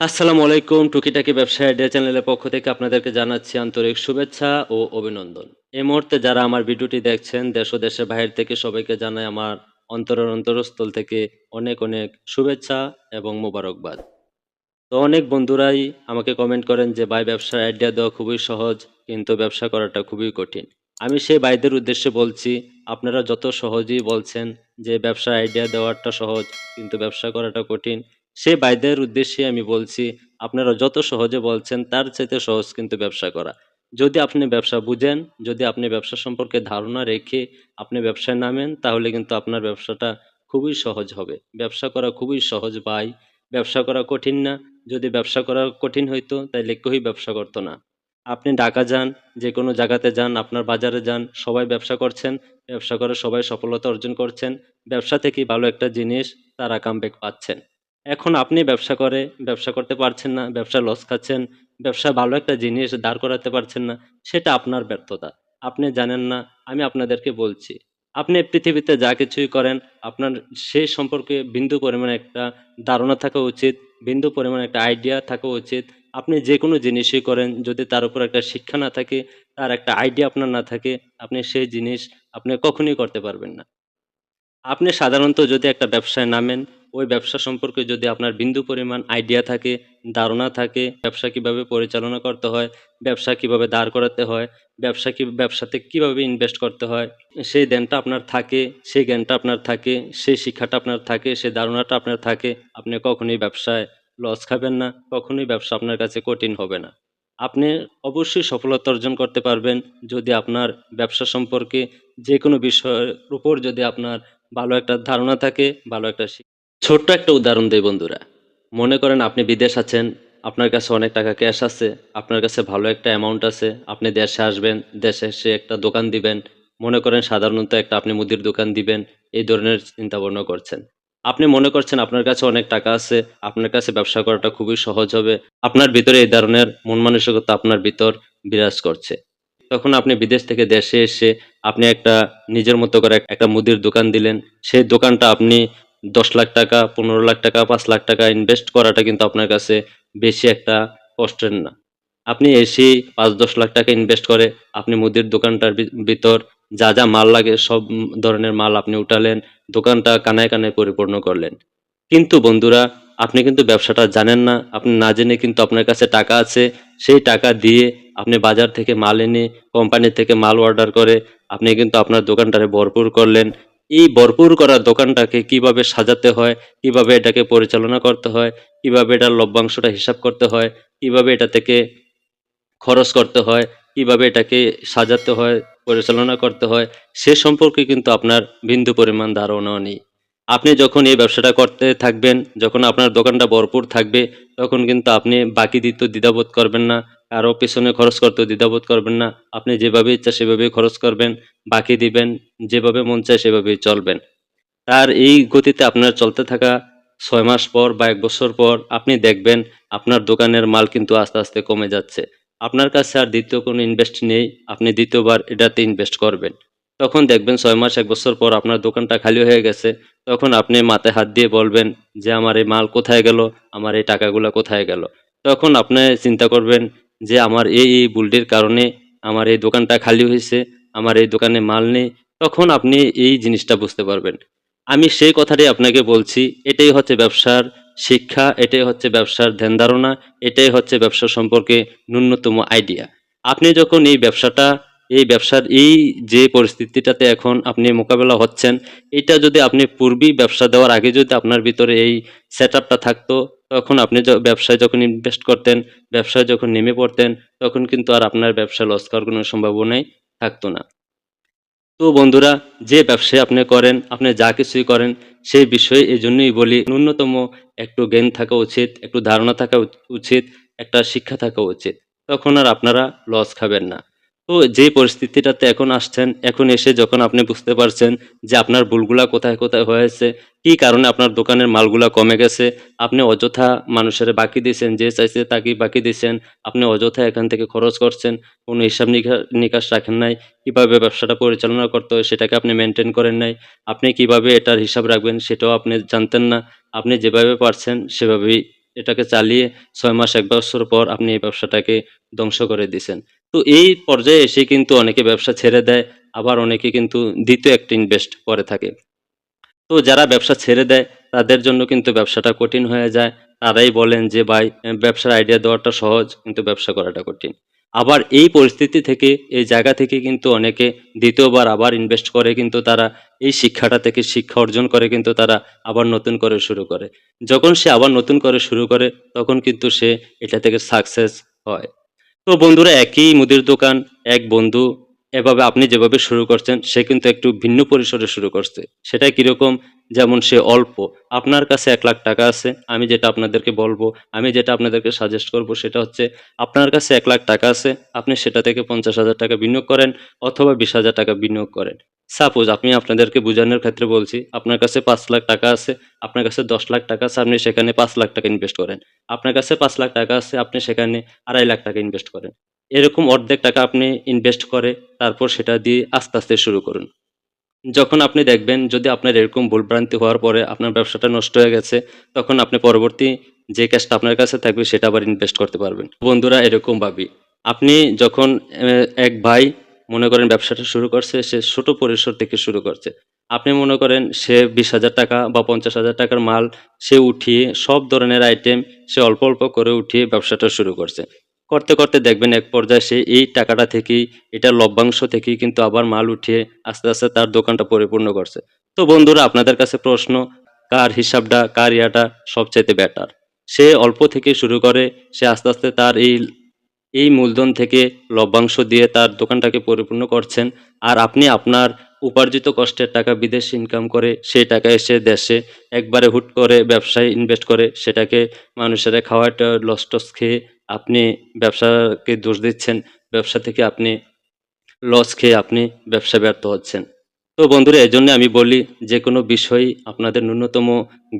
আসসালামু আলাইকুম টুকিটাকি ব্যবসা আইডিয়া চ্যানেলের পক্ষ থেকে আপনাদেরকে জানাচ্ছি আন্তরিক শুভেচ্ছা ও অভিনন্দন। এই মুহূর্তে যারা আমার ভিডিওটি দেখছেন, দেশ ও দেশের বাইরে থেকে সবাইকে জানাই আমার অন্তরের অন্তরস্থল থেকে অনেক অনেক শুভেচ্ছা এবং মোবারকবাদ। তো অনেক বন্ধুরাই আমাকে কমেন্ট করেন যে, ভাই, ব্যবসার আইডিয়া দেওয়া খুবই সহজ, কিন্তু ব্যবসা করাটা খুবই কঠিন। আমি সেই ভাইদের উদ্দেশ্যে বলছি, আপনারা যত সহজেই বলছেন যে, ব্যবসার আইডিয়া দেওয়াটা সহজ, কিন্তু ব্যবসা করাটা কঠিন সেই ভাইদের উদ্দেশ্যে আমি বলছি, আপনারা যত সহজে বলছেন, তার চাইতে সহজ কিন্তু ব্যবসা করা। যদি আপনি ব্যবসা বুঝেন, যদি আপনি ব্যবসা সম্পর্কে ধারণা রেখে আপনি ব্যবসায় নামেন, তাহলে কিন্তু আপনার ব্যবসাটা খুবই সহজ হবে। ব্যবসা করা খুবই সহজ ভাই। ব্যবসা করা কঠিন না। যদি ব্যবসা করা কঠিন হইতো তাহলে কেউই ব্যবসা করতো না। আপনি ঢাকা যান যে কোনো জায়গাতে যান, আপনার বাজারে যান, সবাই ব্যবসা করছেন, ব্যবসা করে সবাই সফলতা অর্জন করছেন, ব্যবসা থেকেই ভালো একটা জিনিস তারা কামব্যাক পাচ্ছেন। এখন আপনি ব্যবসা করে, ব্যবসা করতে পারছেন না, ব্যবসা লস খাচ্ছেন, ব্যবসা ভালো একটা জিনিস দাঁড় করাতে পারছেন না, সেটা আপনার ব্যর্থতা। আপনি জানেন না, আমি আপনাদেরকে বলছি। আপনি পৃথিবীতে যা কিছুই করেন, আপনার সেই সম্পর্কে বিন্দু পরিমাণে একটা ধারণা থাকা উচিত, বিন্দু পরিমাণে একটা আইডিয়া থাকা উচিত। আপনি যে কোনো জিনিসই করেন, যদি তার উপর একটা শিক্ষা না থাকে, তার একটা আইডিয়া আপনার না থাকে, আপনি সেই জিনিস আপনি কখনোই করতে পারবেন না। আপনি সাধারণত যদি একটা ব্যবসায় নামেন ওই ব্যবসা সম্পর্কে যদি আপনার বিন্দু পরিমাণ আইডিয়া থাকে, ধারণা থাকে, ব্যবসা কীভাবে পরিচালনা করতে হয়, ব্যবসা কীভাবে দাঁড় করাতে হয়, ব্যবসা কি, ব্যবসাতে কীভাবে ইনভেস্ট করতে হয়, সেই জ্ঞানটা আপনার থাকে, সেই জ্ঞানটা আপনার থাকে, সেই শিক্ষাটা আপনার থাকে, সেই ধারণাটা আপনার থাকে, আপনি কখনোই ব্যবসায় লস খাবেন না, কখনোই ব্যবসা আপনার কাছে কঠিন হবে না। আপনি অবশ্যই সফলতা অর্জন করতে পারবেন যদি আপনার ব্যবসা সম্পর্কে যে কোনো বিষয়ের উপর যদি আপনার ভালো একটা ধারণা থাকে, ভালো একটা ছোট্ট একটা উদাহরণ দেই বন্ধুরা। মনে করেন আপনি বিদেশ আছেন, আপনার কাছে অনেক টাকা ক্যাশ আছে, আপনার কাছে ভালো একটা অ্যামাউন্ট আছে, আপনি দেশে আসবেন, দেশে এসে একটা দোকান দিবেন, মনে করেন সাধারণত একটা আপনি মুদির দোকান দিবেন, এই ধরনের চিন্তা ভাবনা করছেন। আপনি মনে করছেন আপনার কাছে অনেক টাকা আছে, আপনার কাছে ব্যবসা করাটা খুবই সহজ হবে, আপনার ভিতরে এই ধরনের মন মানসিকতা আপনার ভিতর বিরাজ করছে। তখন আপনি বিদেশ থেকে দেশে এসে আপনি একটা নিজের মতো করে একটা মুদির দোকান দিলেন, সেই দোকানটা আপনি দশ লাখ টাকা, পনেরো লাখ টাকা, পাঁচ লাখ টাকা ইনভেস্ট করাটা কিন্তু আপনার কাছে বেশি একটা কষ্টের না। আপনি এসেই পাঁচ, দশ লাখ টাকা ইনভেস্ট করে আপনি মুদির দোকানটার ভিতর যা যা মাল লাগে সব ধরনের মাল আপনি উঠালেন, দোকানটা কানায় কানায় পরিপূর্ণ করলেন। কিন্তু বন্ধুরা, আপনি কিন্তু ব্যবসাটা জানেন না, আপনি না জেনে কিন্তু আপনার কাছে টাকা আছে, সেই টাকা দিয়ে আপনি বাজার থেকে মাল এনে কোম্পানি থেকে মাল অর্ডার করে আপনি কিন্তু আপনার দোকানটারে ভরপুর করলেন এই ভরপুর করা দোকানটাকে কীভাবে সাজাতে হয়, কীভাবে এটাকে পরিচালনা করতে হয়, কীভাবে এটার লভ্যাংশটা হিসাব করতে হয়, কীভাবে এটা থেকে খরচ করতে হয়, কীভাবে এটাকে সাজাতে হয়, পরিচালনা করতে হয়, সে সম্পর্কে কিন্তু আপনার বিন্দু পরিমাণ ধারণাও নেই। আপনি যখন এই ব্যবসাটা করতে থাকবেন, যখন আপনার দোকানটা ভরপুর থাকবে, তখন কিন্তু আপনি বাকি দিতে দ্বিধাবোধ করবেন না কারও পেছনে খরচ করতে দ্বিধাবোধ করবেন না। আপনি যেভাবে ইচ্ছা সেভাবেই খরচ করবেন, বাকি দিবেন, যেভাবে মন চায় সেভাবেই চলবেন। তার এই গতিতে আপনার চলতে থাকা ছয় মাস পর বা এক বছর পর আপনি দেখবেন আপনার দোকানের মাল কিন্তু আস্তে আস্তে কমে যাচ্ছে। আপনার কাছে আর দ্বিতীয় কোনো ইনভেস্ট নেই, আপনি দ্বিতীয়বার এটাতে ইনভেস্ট করবেন। তখন দেখবেন ছয় মাস, এক বছর পর আপনার দোকানটা খালি হয়ে গেছে। তখন আপনি মাথায় হাত দিয়ে বলবেন যে, আমার এই মাল কোথায় গেল? আমার এই টাকাগুলো কোথায় গেল? তখন আপনি চিন্তা করবেন যে আমার এই এই বুলটির কারণে আমার এই দোকানটা খালি হয়েছে, আমার এই দোকানে মাল নেই, তখন আপনি এই জিনিসটা বুঝতে পারবেন। আমি সেই কথাটাই আপনাকে বলছি, এটাই হচ্ছে ব্যবসার শিক্ষা, এটাই হচ্ছে ব্যবসার ধ্যান ধারণা, এটাই হচ্ছে ব্যবসা সম্পর্কে ন্যূনতম আইডিয়া। আপনি যখন এই ব্যবসাটা, এই ব্যবসার এই যে পরিস্থিতিটাতে এখন আপনি মোকাবেলা হচ্ছেন, এটা যদি আপনি পূর্বেই ব্যবসা দেওয়ার আগে যদি আপনার ভিতরে এই সেট আপটা থাকতো তখন আপনি ব্যবসায় যখন ইনভেস্ট করতেন, ব্যবসায় যখন নেমে পড়তেন, তখন কিন্তু আর আপনার ব্যবসা লস করার কোনো সম্ভাবনাই থাকতো না। তো বন্ধুরা, যে ব্যবসায় আপনি করেন, আপনি যা কিছুই করেন, সেই বিষয়ে এই জন্যই বলি, ন্যূনতম একটু জ্ঞান থাকা উচিত, একটু ধারণা থাকা উচিত, একটা শিক্ষা থাকা উচিত। তখন আর আপনারা লস খাবেন না। তো যে পরিস্থিতিটাতে এখন আসছেন, এখন এসে যখন আপনি বুঝতে পারছেন যে আপনার ভুলগুলা কোথায় কোথায় হয়েছে, কি কারণে আপনার দোকানের মালগুলা কমে গেছে, আপনি অযথা মানুষের বাকি দিয়েছেন, যে চাইছে তাকেই বাকি দিয়েছেন, আপনি অযথা এখান থেকে খরচ করছেন, কোনো হিসাব নিকা- নিকাশ রাখেন নাই, কীভাবে ব্যবসাটা পরিচালনা করতে হয় সেটাকে আপনি মেনটেন করেন নাই, আপনি কীভাবে এটার হিসাব রাখবেন সেটাও আপনি জানতেন না, আপনি যেভাবে পারছেন সেভাবেই এটাকে চালিয়ে ছয় মাস এক বছর পর আপনি এই ব্যবসাটাকে ধ্বংস করে দিয়েছেন তো এই পর্যায়ে এসে কিন্তু অনেকে ব্যবসা ছেড়ে দেয়, আবার অনেকে কিন্তু দ্বিতীয় একটা ইনভেস্ট করে থাকে। তো যারা ব্যবসা ছেড়ে দেয় তাদের জন্য কিন্তু ব্যবসাটা কঠিন হয়ে যায়। তারাই বলেন যে ভাই ব্যবসার আইডিয়া দেওয়াটা সহজ কিন্তু ব্যবসা করাটা কঠিন। আবার এই পরিস্থিতি থেকে এই জায়গা থেকে কিন্তু অনেকে দ্বিতীয়বার আবার ইনভেস্ট করে কিন্তু তারা এই শিক্ষাটা থেকে শিক্ষা অর্জন করে কিন্তু তারা আবার নতুন করে শুরু করে। যখন সে আবার নতুন করে শুরু করে তখন কিন্তু সে এটা থেকে সাকসেস হয়। তো বন্ধুরা একই মুদির দোকান, এক বন্ধু এভাবে আপনি যেভাবে শুরু করছেন সে কিন্তু একটু ভিন্ন পরিসরে শুরু করছে। সেটা কীরকম যেমন সে অল্প, আপনার কাছে এক লাখ টাকা আছে, আমি যেটা আপনাদেরকে বলব আমি যেটা আপনাদেরকে সাজেস্ট করব সেটা হচ্ছে আপনার কাছে এক লাখ টাকা আছে, আপনি সেটা থেকে ৳৫০,০০০ বিনিয়োগ করেন অথবা ৳২০,০০০ বিনিয়োগ করেন। সাপোজ আমি আপনাদেরকে বোঝানোর ক্ষেত্রে বলছি, আপনার কাছে পাঁচ লাখ টাকা আছে, আপনার কাছে দশ লাখ টাকা আছে, আপনি সেখানে পাঁচ লাখ টাকা ইনভেস্ট করেন। আপনার কাছে পাঁচ লাখ টাকা আছে, আপনি সেখানে আড়াই লাখ টাকা ইনভেস্ট করেন। এরকম অর্ধেক টাকা আপনি ইনভেস্ট করে তারপর সেটা দিয়ে আস্তে, আস্তে শুরু করুন। যখন আপনি দেখবেন যদি আপনার এরকম ভুলভ্রান্তি হওয়ার পরে আপনার ব্যবসাটা নষ্ট হয়ে গেছে, তখন আপনি পরবর্তী যে ক্যাশটা আপনার কাছে থাকবে সেটা আবার ইনভেস্ট করতে পারবেন। বন্ধুরা এরকম ভাবি আপনি যখন এক ভাই মনে করেন ব্যবসাটা শুরু করছে, সে ছোট পরিসর থেকে শুরু করছে। আপনি মনে করেন সে ৳২০,০০০ বা পঞ্চাশ হাজার টাকার মাল সে উঠিয়ে সব ধরনের আইটেম সে অল্প, অল্প করে উঠিয়ে ব্যবসাটা শুরু করছে। করতে, করতে দেখবেন এক পর্যায়ে সে এই টাকাটা থেকেই এটা লভ্যাংশ থেকেই কিন্তু আবার মাল উঠিয়ে আস্তে, আস্তে তার দোকানটা পরিপূর্ণ করছে। তো বন্ধুরা আপনাদের কাছে প্রশ্ন কার হিসাবটা, কার ইয়াটা সবচাইতে বেটার? সে অল্প থেকে শুরু করে, সে আস্তে, আস্তে তার এই এই মূলধন থেকে লভ্যাংশ দিয়ে তার দোকানটাকে পরিপূর্ণ করছেন। আর আপনি আপনার উপার্জিত কষ্টের টাকা বিদেশে ইনকাম করে সেই টাকা এসে দেশে একবারে হুট করে ব্যবসায় ইনভেস্ট করে সেটাকে মানুষেরা খাওয়াটা লস-টস খেয়ে আপনি ব্যবসাকে দোষ দিচ্ছেন। ব্যবসা থেকে আপনি লস খেয়ে আপনি ব্যবসায় ব্যর্থ হচ্ছেন। তো বন্ধুরা এই এজন্য আমি বলি যে কোনো বিষয়ই আপনাদের ন্যূনতম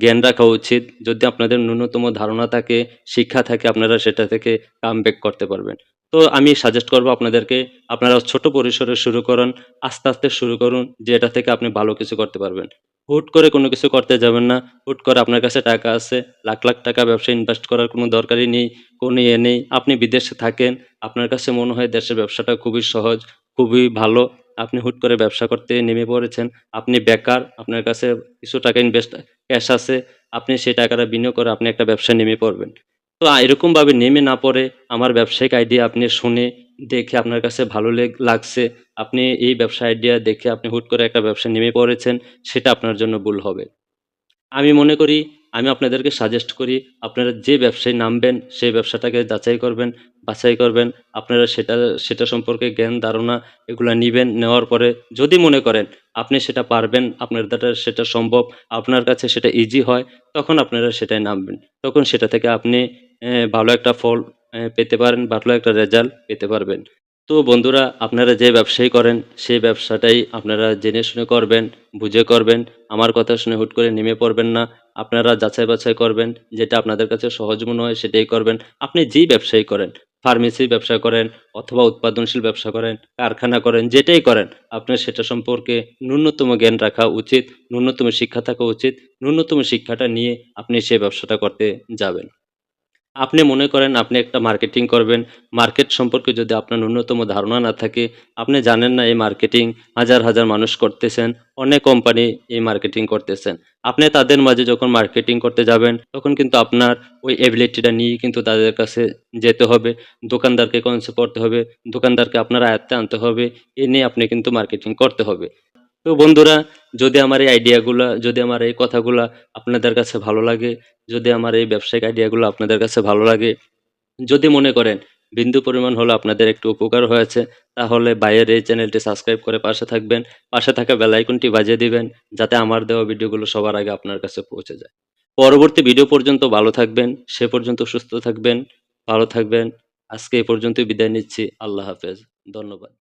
জ্ঞান রাখা উচিত। যদি আপনাদের ন্যূনতম ধারণা থাকে, শিক্ষা থাকে আপনারা সেটা থেকে কামব্যাক করতে পারবেন। তো আমি সাজেস্ট করব আপনাদেরকে আপনারা ছোট পরিসরে শুরু করুন, আস্তে, আস্তে শুরু করুন যে এটা থেকে আপনি ভালো কিছু করতে পারবেন। হুট করে কোনো কিছু করতে যাবেন না। হুট করে আপনার কাছে টাকা আছে, লাখ, লাখ টাকা ব্যবসায় ইনভেস্ট করার কোনো দরকারই নেই, কোনো ইয়ে নেই। আপনি বিদেশে থাকেন, আপনার কাছে মনে হয় দেশের ব্যবসাটা খুবই সহজ, খুবই ভালো। আপনি হুট করে ব্যবসা করতে নেমে পড়েছেন। আপনি বেকার, আপনার কাছে কিছু টাকা ইনভেস্ট ক্যাশ আছে, আপনি সেই টাকাটা বিনিয়োগ করে আপনি একটা ব্যবসায় নেমে পড়বেন। তো এরকমভাবে নেমে না পড়ে আমার ব্যবসায়িক আইডিয়া আপনি শুনে, দেখে আপনার কাছে ভালো লেগ লাগছে, আপনি এই ব্যবসা আইডিয়া দেখে আপনি হুট করে একটা ব্যবসা নেমে পড়েছেন, সেটা আপনার জন্য ভুল হবে। আমি মনে করি, আমি আপনাদেরকে সাজেস্ট করি আপনারা যে ব্যবসায় নামবেন সেই ব্যবসাটাকে যাচাই করবেন, বাছাই করবেন। আপনারা সেটা সেটা সম্পর্কে জ্ঞান ধারণা এগুলো নিবেন, নেওয়ার পরে যদি মনে করেন আপনি সেটা পারবেন, আপনার দ্বারা সেটা সম্ভব, আপনার কাছে সেটা ইজি হয়, তখন আপনারা সেটায় নামবেন। তখন সেটা থেকে আপনি ভালো একটা ফল পেতে পারেন, ভালো একটা রেজাল্ট পেতে পারবেন। তো বন্ধুরা আপনারা যে ব্যবসাই করেন সেই ব্যবসাটাই আপনারা জেনে শুনে করবেন, বুঝে করবেন। আমার কথা শুনে হুট করে নেমে পড়বেন না। আপনারা যাচাই বাছাই করবেন, যেটা আপনাদের কাছে সহজ মনে হয় সেটাই করবেন। আপনি যেই ব্যবসাই করেন, ফার্মেসির ব্যবসা করেন অথবা উৎপাদনশীল ব্যবসা করেন, কারখানা করেন, যেটাই করেন আপনার সেটা সম্পর্কে ন্যূনতম জ্ঞান রাখা উচিত, ন্যূনতম শিক্ষা থাকা উচিত। ন্যূনতম শিক্ষাটা নিয়ে আপনি সেই ব্যবসাটা করতে যাবেন। আপনি মনে করেন আপনি একটা মার্কেটিং করবেন, মার্কেট সম্পর্কে যদি আপনার ন্যূনতম ধারণা না থাকে, আপনি জানেন না এই মার্কেটিং হাজার, হাজার মানুষ করতেছেন, অনেক কোম্পানি এই মার্কেটিং করতেছেন। আপনি তাদের মাঝে যখন মার্কেটিং করতে যাবেন তখন কিন্তু আপনার ওই এবিলিটিটা নিয়ে কিন্তু তাদের কাছে যেতে হবে। দোকানদারকে কনসে করতে হবে, দোকানদারকে আপনার আয়ত্তে আনতে হবে। এ নিয়ে আপনি কিন্তু মার্কেটিং করতে হবে। তো বন্ধুরা যদি আমার এই আইডিয়াগুলা, যদি আমার এই কথাগুলা আপনাদের কাছে ভালো লাগে, যদি আমার এই ব্যবসায়িক আইডিয়াগুলো আপনাদের কাছে ভালো লাগে, যদি মনে করেন বিন্দু পরিমাণ হলেও আপনাদের একটু উপকার হয়েছে, তাহলে বাইরের এই চ্যানেলটি সাবস্ক্রাইব করে পাশে থাকবেন। পাশে থাকা বেল আইকনটি বাজিয়ে দিবেন, যাতে আমার দেওয়া ভিডিওগুলো সবার আগে আপনার কাছে পৌঁছে যায়। পরবর্তী ভিডিও পর্যন্ত ভালো থাকবেন, সে পর্যন্ত সুস্থ থাকবেন, ভালো থাকবেন। আজকে এ পর্যন্তই বিদায় নিচ্ছি। আল্লাহ হাফেজ। ধন্যবাদ।